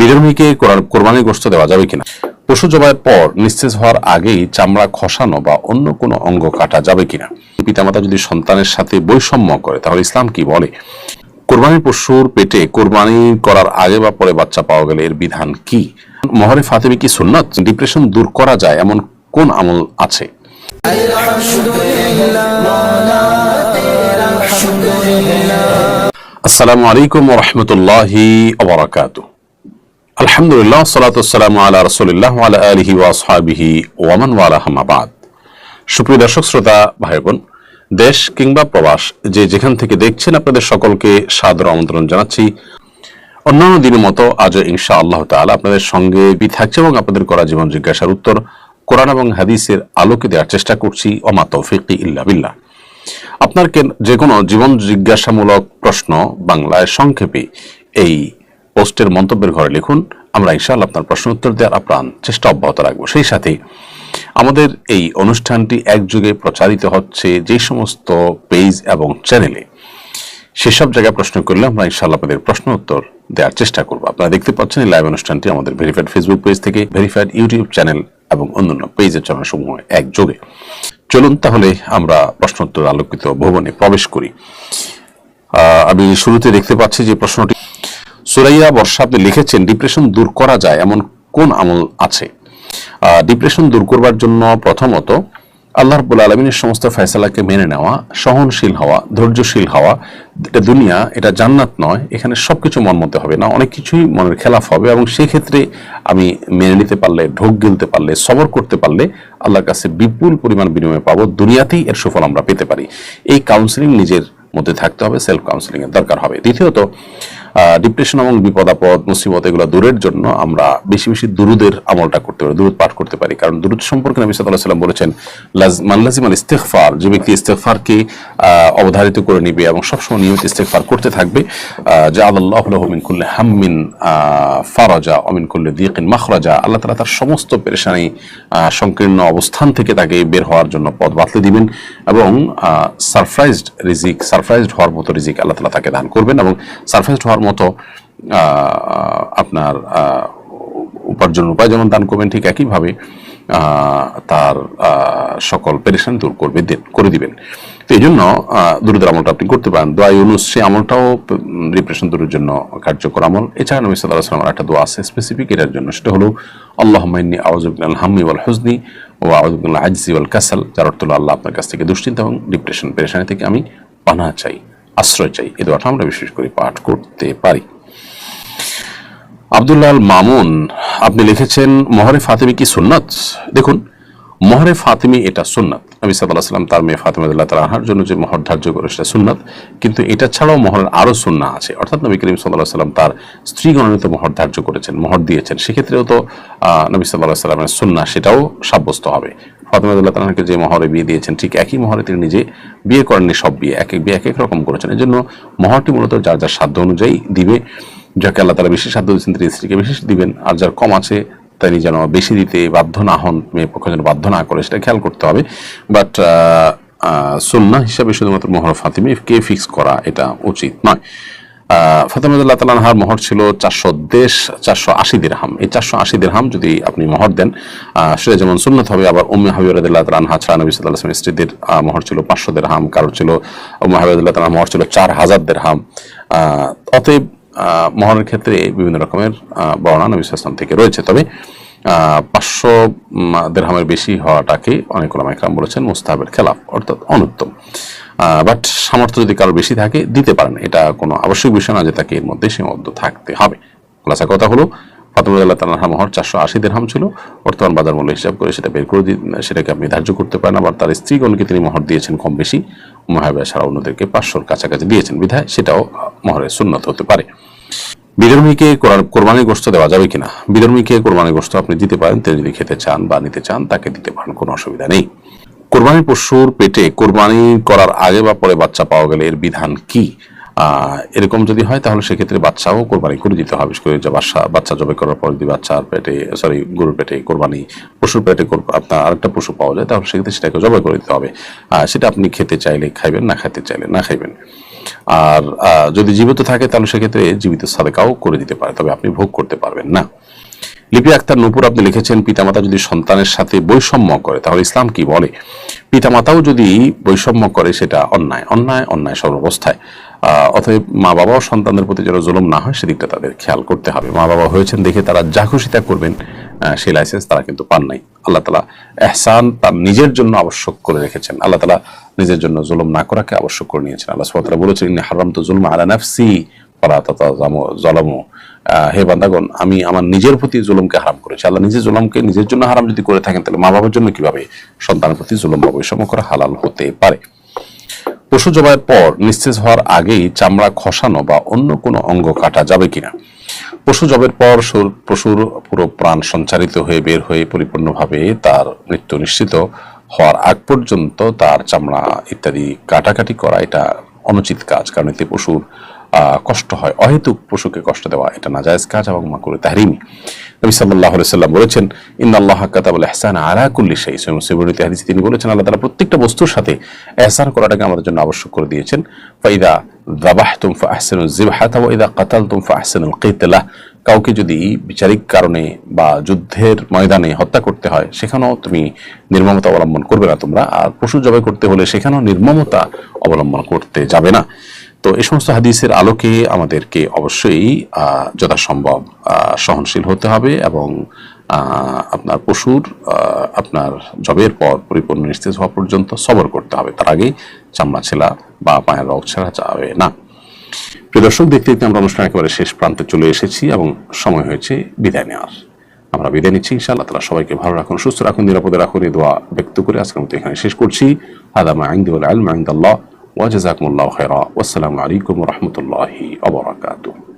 বিধর্মীকে কোরবানির গোস্ত দেওয়া যাবে কিনা? পশু জবাইয়ের পর নিস্তেজ হওয়ার আগেই চামড়া খসানো বা অন্য কোনো অঙ্গ কাটা যাবে কিনা? পিতামাতা যদি সন্তানের সাথে বৈষম্য করে, তাহলে ইসলাম কি বলে? কোরবানির পশুর পেটে কোরবানি করার আগে বা পরে বাচ্চা পাওয়া গেলে এর বিধান কি? মহরে ফাতেমি কি সুন্নত? ডিপ্রেশন দূর করা যায় এমন কোন আমল আছে? আসসালামু আলাইকুম রহমতুল্লাহি ওবরাকাতু আলহামদুলিল্লাহ সালাতাম আলা রসুলিল্লাহ আলা আলহি ওয়াসহাবিহি ওয়ামান ওয়ালা হামাবাদ সুপ্রিয় দর্শক, শ্রোতা ভাই বোন দেশ কিংবা প্রবাস, যে যেখান থেকে দেখছেন আপনাদের সকলকে সাদর আমন্ত্রণ জানাচ্ছি। অন্যান্য দিনের মতো আজও ইনশা আল্লাহ তাআলা আপনাদের সঙ্গে থাকছে এবং আপনাদের করা জীবন জিজ্ঞাসার উত্তর, কোরআন এবং হাদিসের আলোকে দেওয়ার চেষ্টা করছি। ওমা তৌফিক ইল্লা বিল্লাহ। আপনার যে কোনো জীবন জিজ্ঞাসামূলক প্রশ্ন বাংলায় সংক্ষেপে এই পোস্টের মন্তব্যের ঘরে লিখুন, আমরা ইনশাআল্লাহ আপনার প্রশ্ন উত্তর দেওয়ার আপ্রাণ চেষ্টা অব্যাহত রাখব। সেই সাথে আমাদের এই অনুষ্ঠানটি একযুগে প্রচারিত হচ্ছে যে সমস্ত পেজ এবং চ্যানেলে। সেসব জায়গায় প্রশ্ন করলে আমরা ইনশাআল্লাহ আপনাদের প্রশ্ন উত্তর দেওয়ার চেষ্টা করব। আপনারা দেখতে পাচ্ছেন এই লাইভ অনুষ্ঠানটি আমাদের ভেরিফাইড ফেসবুক পেজ থেকে ভেরিফাইড ইউটিউব চ্যানেল এবং অন্যান্য পেজের চ্যানেলসমূহ একযোগে। চলুন তাহলে আমরা প্রশ্নোত্তর আলোকিত ভবনে প্রবেশ করি। আমি শুরুতে দেখতে পাচ্ছি যে প্রশ্নটি সুরাইয়া বর্ষা আপনি লিখেছেন, ডিপ্রেশন দূর করা যায় এমন কোন আমল আছে? ডিপ্রেশন দূর করবার জন্য প্রথমত আল্লাহ রব্বুল আলমিনের সমস্ত ফয়সালাকে মেনে নেওয়া, সহনশীল হওয়া, ধৈর্যশীল হওয়া, এটা দুনিয়া, এটা জান্নাত নয়, এখানে সবকিছু মন মতে হবে না, অনেক কিছুই মনের খেলাফ হবে এবং সেই ক্ষেত্রে আমি মেনে নিতে পারলে, ঢোক গিলতে পারলে, সবর করতে পারলে আল্লাহর কাছে বিপুল পরিমাণ বিনিময় পাবো, দুনিয়াতেই এর সুফল আমরা পেতে পারি। এই কাউন্সিলিং নিজের মধ্যে থাকতে হবে সেলফ কাউন্সিলিং এর দরকার হবে। দ্বিতীয়ত ডিপ্রেশন এবং বিপদ, আপদ, মুসিবত এগুলো দূরের জন্য আমরা বেশি বেশি দুরুদের আমলটা করতে পারি, দুরুদ পাঠ করতে পারি। কারণ দুরুদ সম্পর্কে নবী সাল্লাহ সাল্লাম বলেছেন, লাজ- মান লাজিম আল ইস্তেকফার যে ব্যক্তি ইস্তেকফারকে অবধারিত করে নিবে এবং সবসময় নিয়মিত ইস্তেকফার করতে থাকবে যা আল্লাহ মিন কুল্লে হাম্মিন ফারাজা অমিন কুল্লে দিকিন মাখরাজা। আল্লাহ তালা তার সমস্ত পেরেশানি সংকীর্ণ অবস্থান থেকে তাকে বের হওয়ার জন্য পথ বাতলে দিবেন এবং সারপ্রাইজড রিজিক সারপ্রাইজড হওয়ার মতো রিজিক আল্লাহ তালা তাকে দান করবেন এবং সারপ্রাইজড হওয়ার মতো আপনার আহ, উপার্জনের উপায় যেমন দান করবেন ঠিক একইভাবে তার সকল পেরেশান দূর করবে করে দিবেন। তো এই জন্য দূরদের আমলটা আপনি করতে পারেন। দোয়া ইউনুস সেই আমলটাও ডিপ্রেশন দূরের জন্য কার্যকর আমল। এছাড়া নবী সাল্লাহ সাল্লামের একটা দোয়া আছে স্পেসিফিক এটার জন্য। সেটা হলো আল্লাহ মাইনি আওয়াজুবিন হাম্মি ওয়াল হুজনি ও আউজুবিন আজজি ওয়াল কাসাল। যার অর্থ আল্লাহ আপনার কাছ থেকে দুশ্চিন্তা এবং ডিপ্রেশন পেরেশানি থেকে আমি পানা চাই। আশ্রয় চাই। এই দোয়াটা আমরা বিশেষ করে পাঠ করতে পারি। আব্দুল্লাহ আল মামুন আপনি লিখেছেন, মহরে ফাতেমি কি সুন্নাত? দেখুন, মহরে ফাতেমি এটা সুন্নাত। নবী সাল্লাহ সাল্লাম তার মেয়ে ফাতেমাদুল্লাহ তালাহার জন্য যে মহর ধার্য করে, সেটা সুন্নাত। কিন্তু এটা ছাড়াও মহরের আরও সুন্না আছে। অর্থাৎ নবী করিম সাল্লাহ সাল্লাম তার স্ত্রী গণনিত মহর ধার্য করেছেন, মহর দিয়েছেন। সেক্ষেত্রেও তো নবী সাল্লাহ সাল্লামের সুন্না সেটাও সাব্যস্ত হবে। ফাতেমাদুল্লাহ তালাহাকে যে মহরে বিয়ে দিয়েছেন, ঠিক একই মহরে তিনি নিজে বিয়ে করেননি, সব বিয়ে, এক এক বিয়ে এক এক রকম করেছেন। এই জন্য মহরটি মূলত যার যার সাধ্য অনুযায়ী দিবে, যাকে আল্লাহ তালা বেশি সাধ্য দিয়েছেন তিনি স্ত্রীকে বেশি দিবেন, আর যার কম আছে তিনি যেন বেশি দিতে বাধ্য না হন, মেয়ে পক্ষ যেন বাধ্য না করে, সেটা খেয়াল করতে হবে। বাট সুন্না হিসাবে শুধুমাত্র মোহর ফাতিমে কে ফিক্স করা এটা উচিত নয়। ফাতেমাদুল্লাহ তালানহার মোহর ছিল চারশো দেশ, চারশো আশি দিরহাম। এই চারশো আশি দিরহাম যদি আপনি মোহর দেন সেটা যেমন সুন্নত হবে, আবার উম্মে হাবিবুল্লাহ তালানহা ছাড়া নবী সাল্লাহ স্ত্রীদের মোহর ছিল পাঁচশো দেরহাম কারোর ছিল উম্মে হাবিবুল্লাহ তালার মোহর ছিল চার হাজার দেরহাম। অতএব মহরের ক্ষেত্রে বিভিন্ন রকমের বর্ণনা নবী সাল্লাম থেকে রয়েছে। তবে পাঁচশো দেড়হামের বেশি হওয়াটাকে অনেক ওলামা একরাম বলেছেন মুস্তাহাবের খেলাফ, অর্থাৎ অনুত্তম। বাট সামর্থ্য যদি কারও বেশি থাকে, দিতে পারেন। এটা কোনো আবশ্যক বিষয় না যে তাকে এর মধ্যে সীমাবদ্ধ থাকতে হবে। খোলাসা কথা হলো ফাতেমুল্লাহ তালাহা মহর চারশো আশি দেড়হাম ছিল। বর্তমান বাজার মূল্য হিসাব করে সেটা বের করে সেটাকে আপনি ধার্য করতে পারেন। আবার তার স্ত্রীগণকে তিনি মহর দিয়েছেন কম বেশি। মহাবিয়া ছাড়া অন্যদেরকে পাঁচশোর কাছাকাছি দিয়েছেন বিধায় সেটাও মহরের সুন্নত হতে পারে। বিধর্মীকে কোরবানির গোস্ত দেওয়া যাবে কিনা? বিধর্মীকে কোরবানির গোস্ত আপনি দিতে পারেন। তিনি যদি খেতে চান বা নিতে চান, তাকে দিতে পারেন। কোনো অসুবিধা নেই। কোরবানির পশুর পেটে কোরবানি করার আগে বা পরে বাচ্চা পাওয়া গেলে এর বিধান কি? এরকম যদি হয়, তাহলে সেক্ষেত্রে বাচ্চাও কোরবানি করে দিতে হবে। বিশেষ করে যে বাচ্চা বাচ্চা জবে করার পর যদি বাচ্চার পেটে সরি গরুর পেটে কোরবানি, পশুর পেটে আপনার আরেকটা পশু পাওয়া যায়, তাহলে সেক্ষেত্রে সেটাকে জবাই করে দিতে হবে। সেটা আপনি খেতে চাইলে খাইবেন, না খেতে চাইলে না খাইবেন। আর যদি জীবিত থাকে, তাহলে সেক্ষেত্রে জীবিত সাদেকাও করে দিতে পারে, তবে আপনি ভোগ করতে পারবেন না। লিপি আক্তার নূপুর, আপনি লিখেছেন, পিতামাতা যদি সন্তানের সাথে বৈষম্য করে, তাহলে ইসলাম কি বলে? পিতামাতাও যদি বৈষম্য করে, সেটা অন্যায়। অন্যায় অন্যায় সর্বাবস্থায়। অতএব মা বাবাও সন্তানদের প্রতি যেন জুলুম না হয়, সেদিকটা তাদের খেয়াল করতে হবে। মা বাবা হয়েছেন দেখে তারা যা খুশি তা করবেন সেই লাইসেন্স তারা কিন্তু পান নাই। আল্লাহ তালা এহসান তার নিজের জন্য আবশ্যক করে রেখেছেন। আল্লাহ তালা নিজের জন্য জুলুম না করাকে আবশ্যক করে নিয়েছেন। আল্লাহ সুবহানাহু বলেছেন হারাম হারামতু যুলমা আলা নাফসি। ফালা তাতাজামু জালামু হে বান্দাগণ, আমি আমার নিজের প্রতি জুলুমকে হারাম করেছি। আল্লাহ নিজের জুলুমকে নিজের জন্য হারাম যদি করে থাকেন, তাহলে মা বাবার জন্য কীভাবে সন্তানের প্রতি জুলুম বা বৈষম্য করা হালাল হতে পারে? পশু জবাইয়ের পর হওয়ার আগেই চামড়া খসানো বা অন্য কোনো অঙ্গ কাটা যাবে কিনা? পশু জবের পর পশুর পুরো প্রাণ সঞ্চারিত হয়ে বের হয়ে পরিপূর্ণভাবে তার মৃত্যু নিশ্চিত হওয়ার আগ পর্যন্ত তার চামড়া ইত্যাদি কাটাকাটি করা এটা অনুচিত কাজ। কারণ এতে পশুর কষ্ট হয়। অহেতুক পশুকে কষ্ট দেওয়া, এটা নাজায়েজ কাজ এবং মাকুরে তাহরিমি। নবী আলাইহি সাল্লাম বলেছেন, ইন্নাল্লাহা কাতাবাল ইহসান আলা কুল্লি সহিহ মুসলিমের হাদিসে তিনি বলেছেন, আল্লাহ তাআলা প্রত্যেকটা বস্তুর সাথে ইহসান করাটাকে আমাদের জন্য আবশ্যক করে দিয়েছেন। ফাইদা যাবাহতুম ফাহসিনু যিবহাতা ওয়া ইদা কাতালতুম ফাহসিনুল কিতলা কাউকে যদি বিচারিক কারণে বা যুদ্ধের ময়দানে হত্যা করতে হয়, সেখানেও তুমি নির্মমতা অবলম্বন করবে না তোমরা। আর পশু জবাই করতে হলে সেখানেও নির্মমতা অবলম্বন করতে যাবে না। তো এই সমস্ত হাদিসের আলোকে আমাদেরকে অবশ্যই যথাসম্ভব সহনশীল হতে হবে এবং আপনার পশুর আপনার জবের পর পরিপূর্ণ নিস্তেজ হওয়া পর্যন্ত সবর করতে হবে। তার আগে চামড়া ছেলা বা পায়ের রক ছেঁড়া যাবে না। প্রিয় দর্শক, দেখতে দেখতে আমরা অনুষ্ঠান একেবারে শেষ প্রান্তে চলে এসেছি এবং সময় হয়েছে বিদায় নেওয়ার। আমরা বিদায় নিচ্ছি, ইনশাআল্লাহ। তালা সবাইকে ভালো রাখুন, সুস্থ রাখুন, নিরাপদে রাখুন, এই দোয়া ব্যক্ত করে আজকের মতো এখানে শেষ করছি। আদামা আইন্দি ওয়াল আলম আইন্দাল্লাহ وجزاكم الله خيرا. والسلام عليكم ورحمة الله وبركاته.